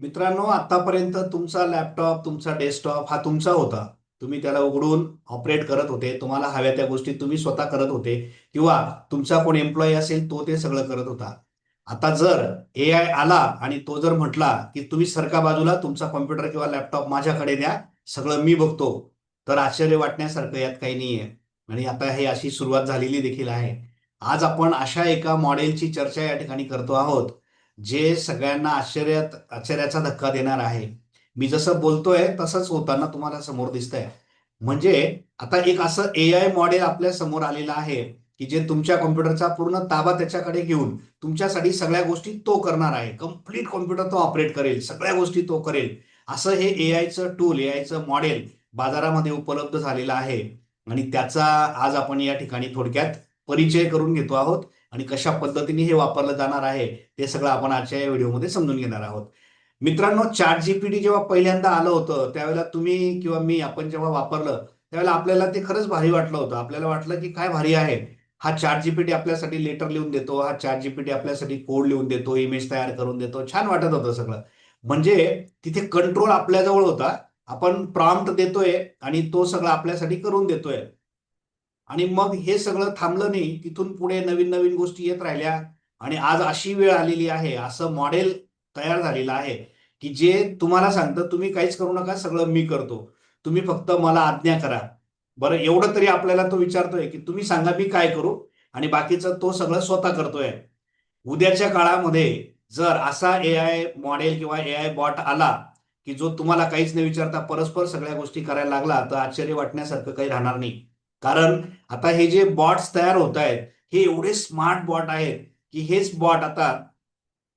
मित्रांनो आतापर्यंत तुमचा लॅपटॉप तुमचा डेस्कटॉप हा तुमचा होता. तुम्ही त्याला उघडून ऑपरेट करत होते. तुम्हाला हव्या त्या गोष्टी तुम्ही स्वतः करत होते. किंवा तुमचा कोण एम्प्लॉई असेल तो ते सगळं करत होता. आता जर ए आय आला आणि तो जर म्हटला की तुम्ही सरका बाजूला तुमचा कॉम्प्युटर किंवा लॅपटॉप माझ्याकडे द्या सगळं मी बघतो तर आश्चर्य वाटण्यासारखं यात काही नाहीये. आणि आता हे अशी सुरुवात झालेली देखील आहे. आज आपण अशा एका मॉडेलची चर्चा या ठिकाणी करतो आहोत. जे सगळ्यांना आश्चर्यात आश्चर्याचा धक्का देणार आहे. मी जसं बोलतोय तसंच होताना तुम्हाला समोर दिसतंय. म्हणजे आता एक असं ए आय मॉडेल आपल्यासमोर आलेलं आहे की जे तुमच्या कॉम्प्युटरचा पूर्ण ताबा त्याच्याकडे घेऊन तुमच्यासाठी सगळ्या गोष्टी तो करणार आहे. कंप्लीट कॉम्प्युटर तो ऑपरेट करेल सगळ्या गोष्टी तो करेल. असं हे ए आयचं टूल ए आयचं मॉडेल बाजारामध्ये उपलब्ध झालेलं आहे. आणि त्याचा आज आपण या ठिकाणी थोडक्यात परिचय करून घेतो आहोत. आणि कशा पद्धतीने हे वापरलं जाणार आहे ते सगळं आपण आजच्या या व्हिडिओमध्ये समजून घेणार आहोत. मित्रांनो चॅट जीपीटी जेव्हा पहिल्यांदा आलं होतं त्यावेळेला तुम्ही किंवा मी आपण जेव्हा वापरलं त्यावेळेला आपल्याला ते खरंच भारी वाटलं होतं. आपल्याला वाटलं की काय भारी आहे. हा चॅट जीपीटी आपल्यासाठी लेटर लिहून देतो हा चॅट जीपीटी आपल्यासाठी कोड लिहून देतो इमेज तयार करून देतो. छान वाटत होतं सगळं. म्हणजे तिथे कंट्रोल आपल्याजवळ होता. आपण प्रॉम्प्ट देतोय आणि तो सगळं आपल्यासाठी करून देतोय. आणि मग हे सगळं थांबलं नाही तिथून पुढे नवीन नवीन गोष्टी येत राहिल्या. आणि आज अशी वेळ आलेली आहे असं मॉडेल तयार झालेलं आहे की जे तुम्हाला सांगतं तुम्ही काहीच करू नका सगळं मी करतो. तुम्ही फक्त मला आज्ञा करा. बरं एवढं तरी आपल्याला तो विचारतोय की तुम्ही सांगा मी काय करू? आणि बाकीचं तो सगळं स्वतः करतोय. उद्याच्या काळामध्ये जर असा ए आय मॉडेल किंवा ए आय बॉट आला की जो तुम्हाला काहीच न विचारता परस्पर सगळ्या गोष्टी करायला लागला तर आश्चर्य वाटण्यासारखं काही राहणार नाही. कारण आता हे जे बॉट्स तयार होत आहेत हे एवढे स्मार्ट बॉट आहेत की हेच बॉट आता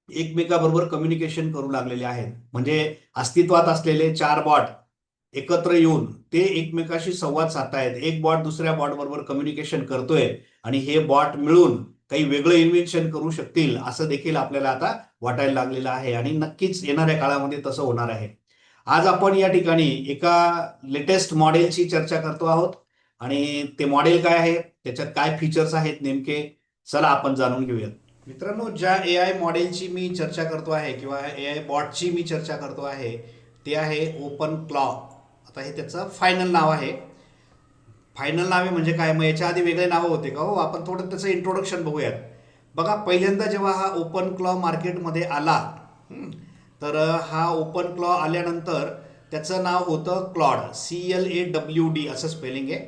एकमेकाबरोबर कम्युनिकेशन करू लागलेले आहेत. म्हणजे अस्तित्वात असलेले चार बॉट एकत्र येऊन ते एकमेकाशी संवाद साधतायत. एक बॉट दुसऱ्या बॉट बरोबर कम्युनिकेशन करतोय आणि हे बॉट मिळून काही वेगळं इन्व्हेन्शन करू शकतील असं देखील आपल्याला आता वाटायला लागलेलं आहे आणि नक्कीच येणाऱ्या काळामध्ये तसं होणार आहे. आज आपण या ठिकाणी एका लेटेस्ट मॉडेलची चर्चा करतो आहोत. आणि ते मॉडेल काय आहे? त्याच्यात काय फीचर्स आहेत नेमके? चला आपण जाणून घेऊयात. मित्रांनो ज्या ए आय मॉडेलची मी चर्चा करतो आहे किंवा ए आय बॉटची मी चर्चा करतो आहे ते आहे ओपन क्लॉ आता हे त्याचं फायनल नाव आहे. फायनल नावे म्हणजे काय? मग याच्या आधी वेगळे नावं होते का हो? आपण थोडं त्याचं इंट्रोडक्शन बघूयात. बघा पहिल्यांदा जेव्हा हा ओपन क्लॉ मार्केटमध्ये आला तर हा ओपन क्लॉ आल्यानंतर त्याचं नाव होतं Claude C L A W D असं स्पेलिंग आहे.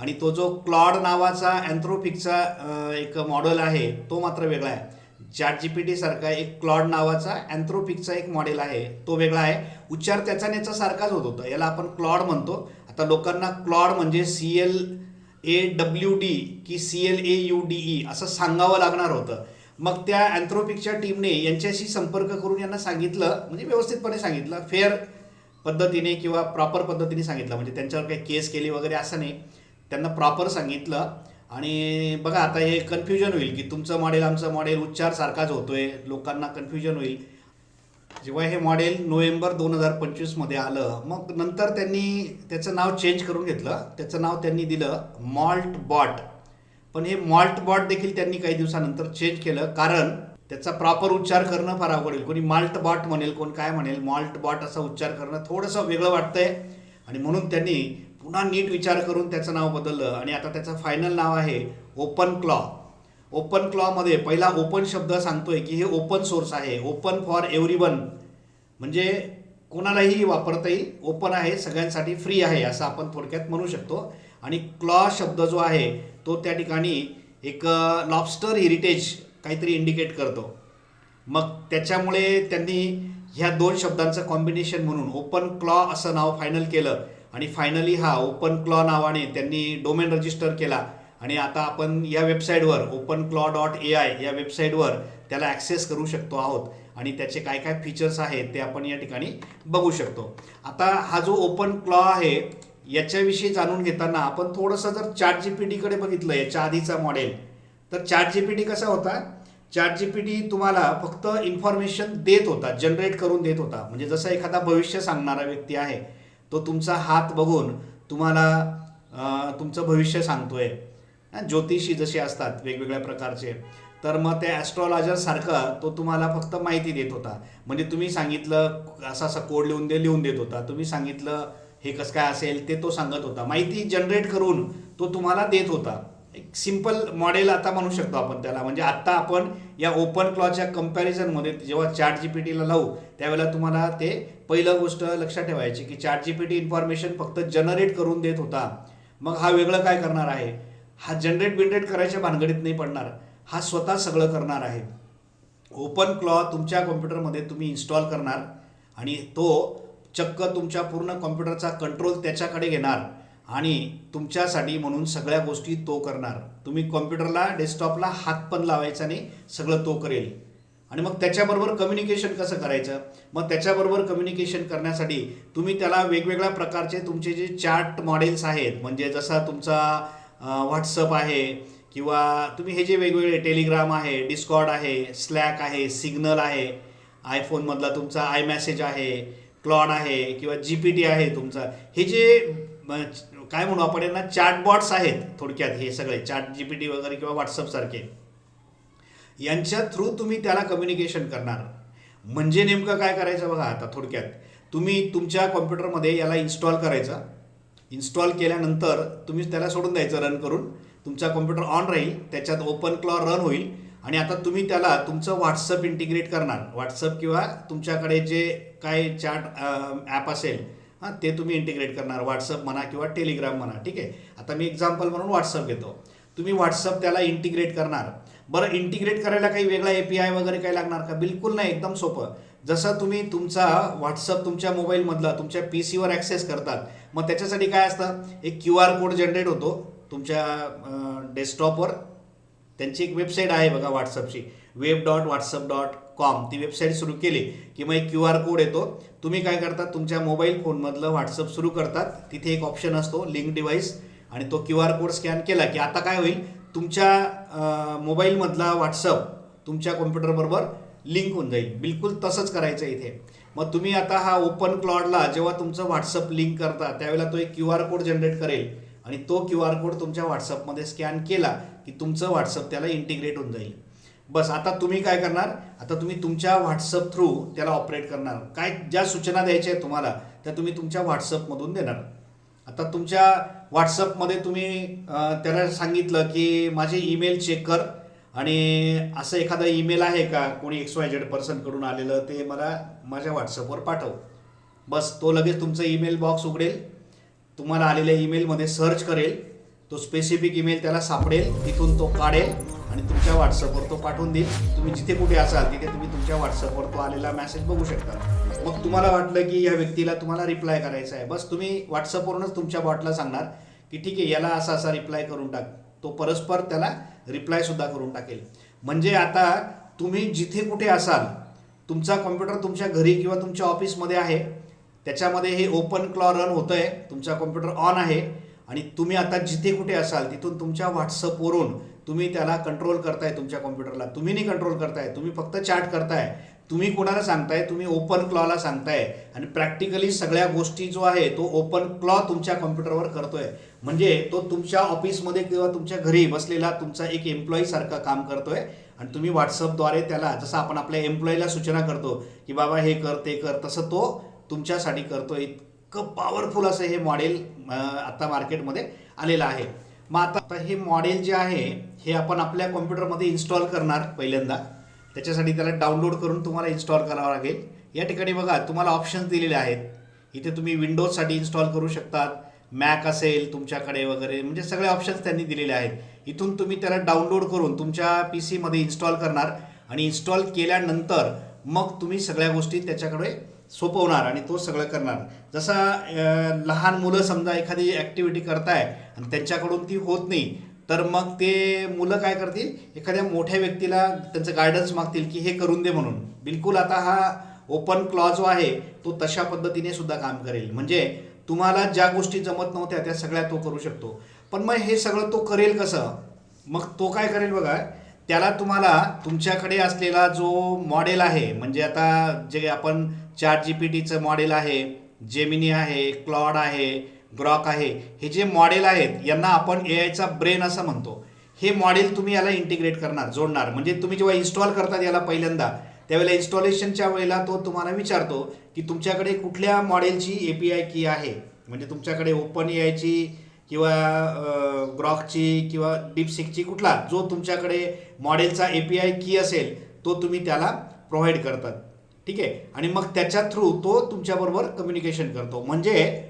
आणि तो जो क्लॉड नावाचा अँथ्रोपिकचा एक मॉडेल आहे तो मात्र वेगळा आहे. चॅट जी पी टी सारखा एक क्लॉड नावाचा अँथ्रोपिकचा एक मॉडेल आहे तो वेगळा आहे. उच्चार त्याचा नेचा सारखाच होत होता. याला आपण क्लॉड म्हणतो. आता लोकांना क्लॉड म्हणजे C L A W D की C L A U D E असं सांगावं लागणार होतं. मग त्या अँथ्रोपिकच्या टीमने यांच्याशी संपर्क करून यांना सांगितलं म्हणजे व्यवस्थितपणे सांगितलं फेअर पद्धतीने किंवा प्रॉपर पद्धतीने सांगितलं. म्हणजे त्यांच्यावर काही केस केली वगैरे असं नाही. त्यांना प्रॉपर सांगितलं. आणि बघा आता हे कन्फ्युजन होईल की तुमचं मॉडेल आमचं मॉडेल उच्चार सारखाच होतोय. लोकांना कन्फ्युजन होईल. जेव्हा हे मॉडेल नोव्हेंबर दोन हजार पंचवीसमध्ये आलं मग नंतर त्यांनी त्याचं नाव चेंज करून घेतलं. त्याचं नाव त्यांनी दिलं मॉल्ट बॉट पण हे मॉल्ट बॉट देखील त्यांनी काही दिवसानंतर चेंज केलं. कारण त्याचा प्रॉपर उच्चार करणं फार अवघड होईल. कोणी माल्ट बॉट म्हणेल कोण काय म्हणेल मॉल्ट बॉट असा उच्चार करणं थोडंसं वेगळं वाटतंय. आणि म्हणून त्यांनी पुन्हा नीट विचार करून त्याचं नाव बदललं आणि आता त्याचं फायनल नाव आहे ओपन क्लॉ. ओपन क्लॉमध्ये पहिला ओपन शब्द सांगतोय की हे ओपन सोर्स आहे. ओपन फॉर एव्हरी वन म्हणजे कोणालाही वापरता येईल. ओपन आहे सगळ्यांसाठी फ्री आहे असं आपण थोडक्यात म्हणू शकतो. आणि क्लॉ शब्द जो आहे तो त्या ठिकाणी एक लॉबस्टर हेरिटेज काहीतरी इंडिकेट करतो. मग त्याच्यामुळे त्यांनी ह्या दोन शब्दांचं कॉम्बिनेशन म्हणून ओपन क्लॉ असं नाव फायनल केलं. आणि फायनली हा ओपन क्लॉ नावाने त्यांनी डोमेन रजिस्टर केला. आणि आता आपण या वेबसाईटवर OpenClaw dot A I या वेबसाईटवर त्याला ॲक्सेस करू शकतो आहोत. आणि त्याचे काय काय फीचर्स आहेत ते आपण या ठिकाणी बघू शकतो. आता हा जो ओपन क्लॉ आहे याच्याविषयी जाणून घेताना आपण थोडंसं जर चॅट जी पी टीकडे बघितलं याच्या आधीचा मॉडेल तर चॅट जी पी टी कसा होता? चॅट जी पी टी तुम्हाला फक्त इन्फॉर्मेशन देत होता जनरेट करून देत होता. म्हणजे जसं एखादा भविष्य सांगणारा व्यक्ती आहे तो तुमचा हात बघून तुम्हाला तुमचं भविष्य सांगतोय. ज्योतिषी जसे असतात वेगवेगळ्या प्रकारचे. तर मग त्या ॲस्ट्रॉलॉजरसारखं तो तुम्हाला फक्त माहिती देत होता. म्हणजे तुम्ही सांगितलं असा असा कोड लिहून दे लिहून देत होता. तुम्ही सांगितलं हे कसं काय असेल ते तो सांगत होता. माहिती जनरेट करून तो तुम्हाला देत होता. एक सिंपल मॉडेल आता म्हणू शकतो आपण त्याला. म्हणजे आत्ता आपण या ओपन क्लॉच्या कम्पॅरिझनमध्ये जेव्हा चॅट जी पी टीला लावू त्यावेळेला तुम्हाला ते पहिलं गोष्ट लक्षात ठेवायची की chat G P T information फक्त जनरेट करून देत होता. मग हा वेगळं काय करणार आहे? हा जनरेट बिनरेट करायच्या भानगडीत नाही पडणार. हा स्वतः सगळं करणार आहे. ओपन क्लॉ तुमच्या कॉम्प्युटरमध्ये तुम्ही इन्स्टॉल करणार आणि तो चक्क तुमच्या पूर्ण कॉम्प्युटरचा कंट्रोल त्याच्याकडे घेणार. आणि तुमच्यासाठी म्हणून सगळ्या गोष्टी तो करणार. तुम्ही कॉम्प्युटरला डेस्कटॉपला हात पण लावायचा नाही सगळं तो करेल. आणि मग त्याच्याबरोबर कम्युनिकेशन कसं करायचं? मग त्याच्याबरोबर कम्युनिकेशन करण्यासाठी तुम्ही त्याला वेगवेगळ्या प्रकारचे तुमचे जे चार्ट मॉडेल्स आहेत म्हणजे जसा तुमचा व्हॉट्सअप आहे किंवा तुम्ही हे जे वेगवेगळे टेलिग्राम आहे डिस्कॉर्ड आहे स्लॅक आहे सिग्नल आहे आयफोनमधला तुमचा आय मेसेज आहे क्लॉड आहे किंवा जी पी टी आहे तुमचा. हे जे काय म्हणू आपण यांना? चॅटबॉट्स आहेत थोडक्यात हे सगळे. चॅट जी पी टी वगैरे किंवा व्हॉट्सअपसारखे यांच्या थ्रू तुम्ही त्याला कम्युनिकेशन करणार. म्हणजे नेमकं काय करायचं बघा आता थोडक्यात. तुम्ही तुमच्या कॉम्प्युटरमध्ये याला इन्स्टॉल करायचं. इन्स्टॉल केल्यानंतर तुम्ही त्याला सोडून द्यायचं रन करून. तुमचा कॉम्प्युटर ऑन राहील त्याच्यात ओपन क्लॉ रन होईल. आणि आता तुम्ही त्याला तुमचं व्हॉट्सअप इंटिग्रेट करणार. व्हॉट्सअप किंवा तुमच्याकडे जे काय चॅट ॲप असेल हां ते तुम्ही इंटिग्रेट करणार. व्हॉट्सअप म्हणा किंवा टेलिग्राम म्हणा ठीक आहे? आता मी एक्झाम्पल म्हणून व्हॉट्सअप घेतो. तुम्ही व्हॉट्सअप त्याला इंटिग्रेट करणार. बरं इंटिग्रेट करायला काही वेगळा ए पी आय वगैरे काही लागणार का? बिलकुल नाही एकदम सोपं. जसं तुम्ही तुमचा व्हॉट्सअप तुमच्या मोबाईलमधला तुमच्या पी सीवर ॲक्सेस करतात मग त्याच्यासाठी काय असतं? एक क्यू आर कोड जनरेट होतो तुमच्या डेस्कटॉपवर त्यांची एक वेबसाईट आहे बघा व्हॉट्सअपची web dot WhatsApp dot com ती वेबसाईट सुरू केली की मग एक क्यू आर कोड येतो. तुम्ही काय करता तुमच्या मोबाईल फोनमधलं व्हॉट्सअप सुरू करतात. तिथे एक ऑप्शन असतो लिंक डिव्हाइस आणि तो क्यू आर कोड स्कॅन केला की आता काय होईल? तुमच्या मोबाईलमधला व्हॉट्सअप तुमच्या कॉम्प्युटरबरोबर लिंक होऊन जाईल. बिलकुल तसंच करायचं इथे. मग तुम्ही आता हा ओपन क्लॉडला जेव्हा तुमचं व्हॉट्सअप लिंक करता त्यावेळेला तो एक क्यू आर कोड जनरेट करेल. आणि तो क्यू आर कोड तुमच्या व्हॉट्सअपमध्ये स्कॅन केला की तुमचं व्हॉट्सअप त्याला इंटिग्रेट होऊन जाईल. बस आता तुम्ही काय करणार? आता तुम्ही तुमच्या व्हॉट्सअप थ्रू त्याला ऑपरेट करणार. काय ज्या सूचना द्यायच्या आहेत तुम्हाला त्या तुम्ही तुमच्या व्हॉट्सअपमधून देणार. आता तुमच्या व्हॉट्सअपमध्ये तुम्ही त्याला सांगितलं की माझे ईमेल चेक कर आणि असं एखादा ईमेल आहे का? कोणी एक्स वाय झेड पर्सनकडून आलेलं ते मला माझ्या व्हॉट्सअपवर पाठव. बस तो लगेच तुमचं ईमेल बॉक्स उघडेल. तुम्हाला आलेल्या ईमेलमध्ये सर्च करेल. तो स्पेसिफिक ईमेल त्याला सापडेल तिथून तो काढेल आणि तुमच्या व्हॉट्सअपवर तो पाठवून देईल. तुम्ही जिथे कुठे असाल तिथे तुम्ही तुमच्या व्हॉट्सअपवर तो आलेला मेसेज बघू शकता. मग तुम्हाला वाटलं की या व्यक्तीला तुम्हाला रिप्लाय करायचा आहे. बस तुम्ही व्हॉट्सअपवरूनच तुमच्या बॉटला सांगणार की ठीक आहे याला असा असा रिप्लाय करून टाक. तो परस्पर त्याला रिप्लायसुद्धा करून टाकेल. म्हणजे आता तुम्ही जिथे कुठे असाल तुमचा कॉम्प्युटर तुमच्या घरी किंवा तुमच्या ऑफिसमध्ये आहे. त्याच्यामध्ये हे ओपन क्लॉ रन होतं आहे तुमचा कॉम्प्युटर ऑन आहे. आणि तुम्ही आता जिथे कुठे असाल तिथून तुमच्या व्हॉट्सअपवरून तुम्ही त्याला कंट्रोल करताय तुमच्या कॉम्प्युटरला तुम्ही नाही कंट्रोल करताय तुम्ही फक्त चॅट करताय. तुम्ही कोणाला सांगताय? तुम्ही ओपन क्लॉला सांगताय. आणि प्रॅक्टिकली सगळ्या गोष्टी जो आहे तो ओपन क्लॉ तुमच्या कॉम्प्युटरवर करतोय. म्हणजे तो तुमच्या ऑफिसमध्ये किंवा तुमच्या घरी बसलेला तुमचा एक एम्प्लॉईसारखं काम करतोय. आणि तुम्ही व्हॉट्सअपद्वारे त्याला जसं आपण आपल्या एम्प्लॉईला सूचना करतो की बाबा हे कर ते कर तसं तो तुमच्यासाठी करतोय. इतकं पॉवरफुल असं हे मॉडेल आता मार्केटमध्ये आलेलं आहे. मग आता आता हे मॉडेल जे आहे हे आपण आपल्या कॉम्प्युटरमध्ये इन्स्टॉल करणार पहिल्यांदा. त्याच्यासाठी त्याला डाउनलोड करून तुम्हाला इन्स्टॉल करावं लागेल. या ठिकाणी बघा तुम्हाला ऑप्शन्स दिलेले आहेत. इथे तुम्ही विंडोजसाठी इन्स्टॉल करू शकतात. मॅक असेल तुमच्याकडे वगैरे म्हणजे सगळे ऑप्शन्स त्यांनी दिलेले आहेत. इथून तुम्ही त्याला डाउनलोड करून तुमच्या पी सीमध्ये इन्स्टॉल करणार. आणि इन्स्टॉल केल्यानंतर मग तुम्ही सगळ्या गोष्टी त्याच्याकडे सोपवणार आणि तो सगळं करणार. जसा लहान मुलं समजा एखादी ॲक्टिव्हिटी करताय आणि त्यांच्याकडून ती होत नाही तर मग ते मुलं काय करतील? एखाद्या मोठ्या व्यक्तीला त्यांचं गायडन्स मागतील की हे करून दे म्हणून. बिलकुल आता हा ओपन क्लॉज जो आहे तो तशा पद्धतीने सुद्धा काम करेल. म्हणजे तुम्हाला ज्या गोष्टी जमत नव्हत्या त्या सगळ्या तो करू शकतो. पण मग हे सगळं तो करेल कसं? मग तो काय करेल बघा त्याला तुम्हाला तुमच्याकडे असलेला जो मॉडेल आहे म्हणजे आता जे आपण चार जी पी टीचं मॉडेल आहे जेमिनी आहे क्लॉड आहे ग्रॉक आहे. हे जे मॉडेल आहेत यांना आपण ए आयचा ब्रेन असं म्हणतो. हे मॉडेल तुम्ही याला इंटिग्रेट करणार जोडणार. म्हणजे तुम्ही जेव्हा इन्स्टॉल करतात याला पहिल्यांदा त्यावेळेला इन्स्टॉलेशनच्या वेळेला तो तुम्हाला विचारतो की तुमच्याकडे कुठल्या मॉडेलची ए पी आय की आहे? म्हणजे तुमच्याकडे ओपन ए आयची किंवा ग्रॉकची किंवा डीपसिकची कुठला जो तुमच्याकडे मॉडेलचा ए पी आय की असेल तो तुम्ही त्याला प्रोव्हाइड करतात. ठीक आहे? आणि मग त्याच्या थ्रू तो तुमच्याबरोबर कम्युनिकेशन करतो. म्हणजे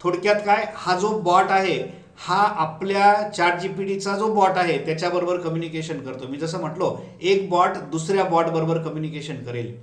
थोडक्यात काय? हा जो बॉट आहे हा आपल्या चार जी पी टीचा जो बॉट आहे त्याच्याबरोबर कम्युनिकेशन करतो. मी जसं म्हटलो एक बॉट दुसऱ्या बॉटबरोबर कम्युनिकेशन करेल.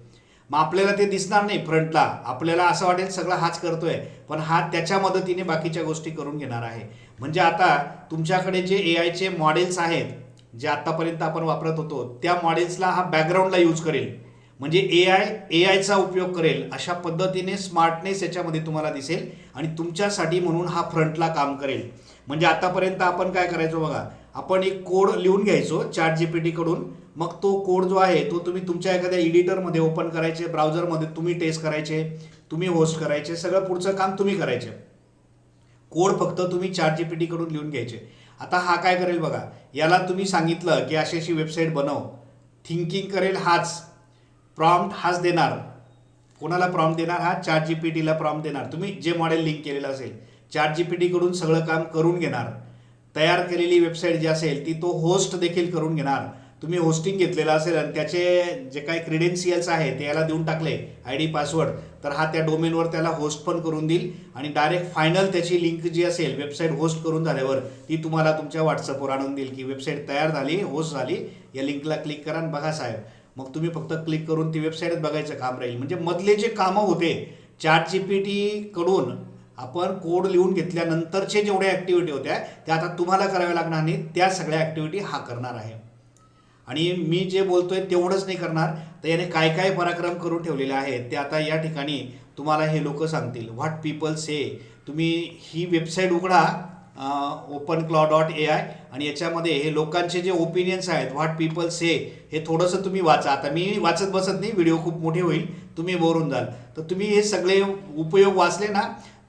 मग आपल्याला ते दिसणार नाही फ्रंटला. आपल्याला असं वाटेल सगळं हाच करतोय. पण हा त्याच्या मदतीने बाकीच्या गोष्टी करून घेणार आहे. म्हणजे आता तुमच्याकडे जे ए आयचे मॉडेल्स आहेत जे आतापर्यंत आपण वापरत होतो त्या मॉडेल्सला हा बॅकग्राऊंडला यूज करेल. म्हणजे ए आय ए आयचा उपयोग करेल अशा पद्धतीने स्मार्टनेस याच्यामध्ये तुम्हाला दिसेल आणि तुमच्यासाठी म्हणून हा फ्रंटला काम करेल. म्हणजे आतापर्यंत आपण काय करायचो बघा आपण एक कोड लिहून घ्यायचो चॅट जी पी टीकडून मग तो कोड जो आहे तो तुम्ही तुमच्या एखाद्या एडिटरमध्ये ओपन करायचे ब्राउझरमध्ये तुम्ही टेस्ट करायचे तुम्ही होस्ट करायचे सगळं पुढचं काम तुम्ही करायचे. कोड फक्त तुम्ही चॅट जी पी टीकडून लिहून घ्यायचे. आता हा काय करेल बघा याला तुम्ही सांगितलं की अशी अशी वेबसाईट बनव. थिंकिंग करेल हाच. प्रॉम्प्ट हाच देणार. कोणाला प्रॉम्प्ट देणार? हा चार जी पी टीला प्रॉम्प्ट देणार. तुम्ही जे मॉडेल लिंक केलेलं असेल चार जी पी टीकडून सगळं काम करून घेणार. तयार केलेली वेबसाईट जी असेल ती तो होस्ट देखील करून घेणार. तुम्ही होस्टिंग घेतलेलं असेल आणि त्याचे जे काही क्रिडेन्शियल्स आहे ते याला देऊन टाकले आय डी पासवर्ड तर हा त्या डोमेनवर त्याला होस्ट पण करून देईल आणि डायरेक्ट फायनल त्याची लिंक जी असेल वेबसाईट होस्ट करून झाल्यावर ती तुम्हाला तुमच्या व्हॉट्सअपवर आणून देईल की वेबसाईट तयार झाली होस्ट झाली. या लिंकला क्लिक करा आणि बघा साहेब मग तुम्ही फक्त क्लिक करून ती वेबसाईटच बघायचं काम राहील. म्हणजे मधले जे कामं होते चॅट जी पी टीकडून आपण कोड लिहून घेतल्यानंतरचे जेवढ्या ॲक्टिव्हिटी होत्या त्या आता तुम्हाला कराव्या लागणार नाही त्या सगळ्या ॲक्टिव्हिटी हा करणार आहे. आणि मी जे बोलतोय तेवढंच नाही करणार तर याने काय काय पराक्रम करून ठेवलेले आहेत ते आता या ठिकाणी तुम्हाला हे लोक सांगतील. व्हॉट पीपल से तुम्ही ही वेबसाईट उघडा OpenClaw dot A I आणि याच्यामध्ये हे लोकांचे जे ओपिनियन्स आहेत व्हॉट पीपल से हे थोडंसं तुम्ही वाचा. आता मी वाचत बसत नाही व्हिडिओ खूप मोठे होईल तुम्ही बोरून जाल. तर तुम्ही हे सगळे उपयोग वाचले ना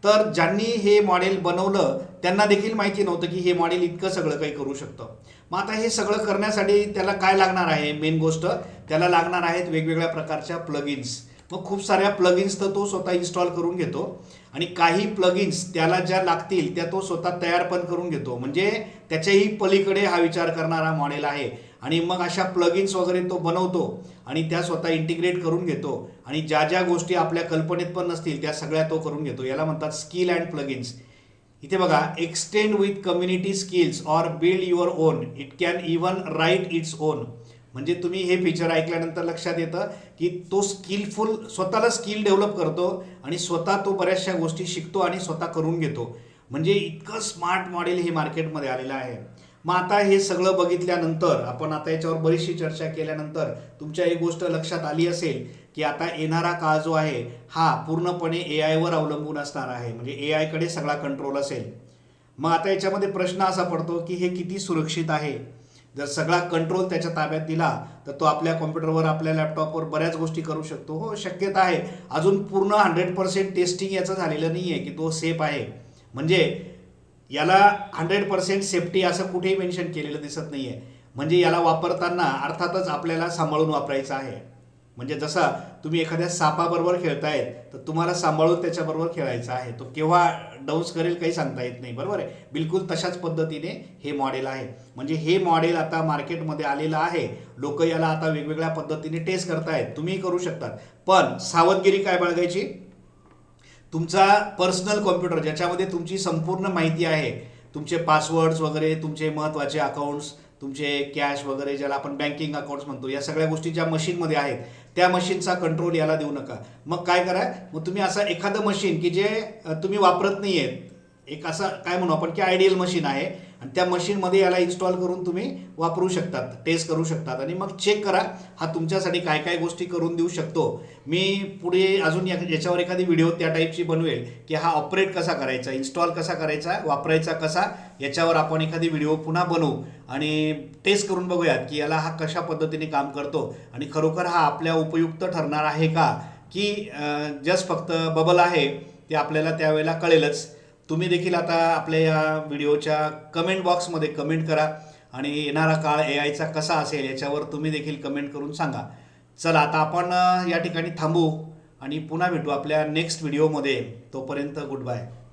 तर ज्यांनी हे मॉडेल बनवलं त्यांना देखील माहिती नव्हतं की हे मॉडेल इतकं सगळं काही करू शकतं. मग आता हे सगळं करण्यासाठी त्याला काय लागणार आहे? मेन गोष्ट त्याला लागणार आहेत वेगवेगळ्या प्रकारच्या प्लगिन्स मग खूप साऱ्या प्लगिन्स तर तो स्वतः इन्स्टॉल करून घेतो. आणि काही प्लगिन्स त्याला ज्या लागतील त्या तो स्वतः तयार पण करून घेतो. म्हणजे त्याच्याही पलीकडे हा विचार करणारा मॉडेल आहे. आणि मग अशा प्लगिन्स वगैरे तो बनवतो आणि त्या स्वतः इंटिग्रेट करून घेतो. आणि ज्या ज्या गोष्टी आपल्या कल्पनेत पण नसतील त्या सगळ्या तो करून घेतो. याला म्हणतात स्किल अँड प्लगिन्स इथे बघा extend with community skills or build your own it can even write its own म्हणजे तुम्ही हे फीचर ऐकल्यानंतर लक्षात येतं की तो स्किलफुल स्वतःला स्किल डेव्हलप करतो आणि स्वतः तो बऱ्याचशा गोष्टी शिकतो आणि स्वतः करून घेतो. म्हणजे इतकं स्मार्ट मॉडेल हे मार्केटमध्ये आलेलं आहे. मग आता हे सगळं बघितल्यानंतर आपण आता याच्यावर बरीचशी चर्चा केल्यानंतर तुमच्या एक गोष्ट लक्षात आली असेल की आता येणारा काळ जो आहे हा पूर्णपणे ए आयवर अवलंबून असणार आहे. म्हणजे ए आयकडे सगळा कंट्रोल असेल. मग आता याच्यामध्ये प्रश्न असा पडतो की हे किती सुरक्षित आहे? जर सगळा कंट्रोल त्याच्या ताब्यात दिला तर तो आपल्या कॉम्प्युटरवर आपल्या लॅपटॉपवर बऱ्याच गोष्टी करू शकतो. हो शक्यता आहे. अजून पूर्ण हंड्रेड पर्सेंट टेस्टिंग याचं झालेलं नाही आहे की तो सेफ आहे. म्हणजे याला हंड्रेड पर्सेंट सेफ्टी असं कुठेही मेन्शन केलेलं दिसत नाही आहे म्हणजे याला वापरताना अर्थातच आपल्याला सांभाळून वापरायचं आहे. म्हणजे जसा तुम्ही एखाद्या सापाबरोबर खेळतायत तर तुम्हाला सांभाळून त्याच्याबरोबर खेळायचं आहे. तो केव्हा डाऊन्स करेल काही सांगता येत नाही. बरोबर आहे? बिलकुल तशाच पद्धतीने हे मॉडेल आहे. म्हणजे हे मॉडेल आता मार्केटमध्ये आलेलं आहे. लोक याला आता वेगवेगळ्या पद्धतीने टेस्ट करतायत. तुम्ही करू शकतात. पण सावधगिरी काय बाळगायची? तुमचा पर्सनल कॉम्प्युटर ज्याच्यामध्ये तुमची संपूर्ण माहिती आहे तुमचे पासवर्ड्स वगैरे तुमचे महत्त्वाचे अकाउंट्स तुमचे कॅश वगैरे ज्याला आपण बँकिंग अकाउंट्स म्हणतो या सगळ्या गोष्टी ज्या मशीनमध्ये आहेत त्या मशीनचा कंट्रोल याला देऊ नका. मग काय करा मग तुम्ही असं एखादं मशीन की जे तुम्ही वापरत नाही आहेत एक असं काय म्हणू आपण की आयडियल मशीन आहे. आणि त्या मशीनमध्ये याला इन्स्टॉल करून तुम्ही वापरू शकतात टेस्ट करू शकतात. आणि मग चेक करा हा तुमच्यासाठी काय काय गोष्टी करून देऊ शकतो. मी पुढे अजून या याच्यावर एखादी व्हिडिओ त्या टाईपची बनवेल की हा ऑपरेट कसा करायचा इन्स्टॉल कसा करायचा वापरायचा कसा याच्यावर आपण एखादी व्हिडिओ पुन्हा बनवू. आणि टेस्ट करून बघूयात की याला हा कशा पद्धतीने काम करतो. आणि खरोखर हा आपल्या उपयुक्त ठरणार आहे का? की जस्ट फक्त बबल आहे ते आपल्याला त्यावेळेला कळेलच. तुम्ही देखील आता आपल्या या व्हिडिओच्या कमेंट बॉक्समध्ये कमेंट करा आणि येणारा काळ ए आयचा कसा असेल याच्यावर तुम्ही देखील कमेंट करून सांगा. चला आता आपण या ठिकाणी थांबू आणि पुन्हा भेटू आपल्या नेक्स्ट व्हिडिओमध्ये तोपर्यंत गुड बाय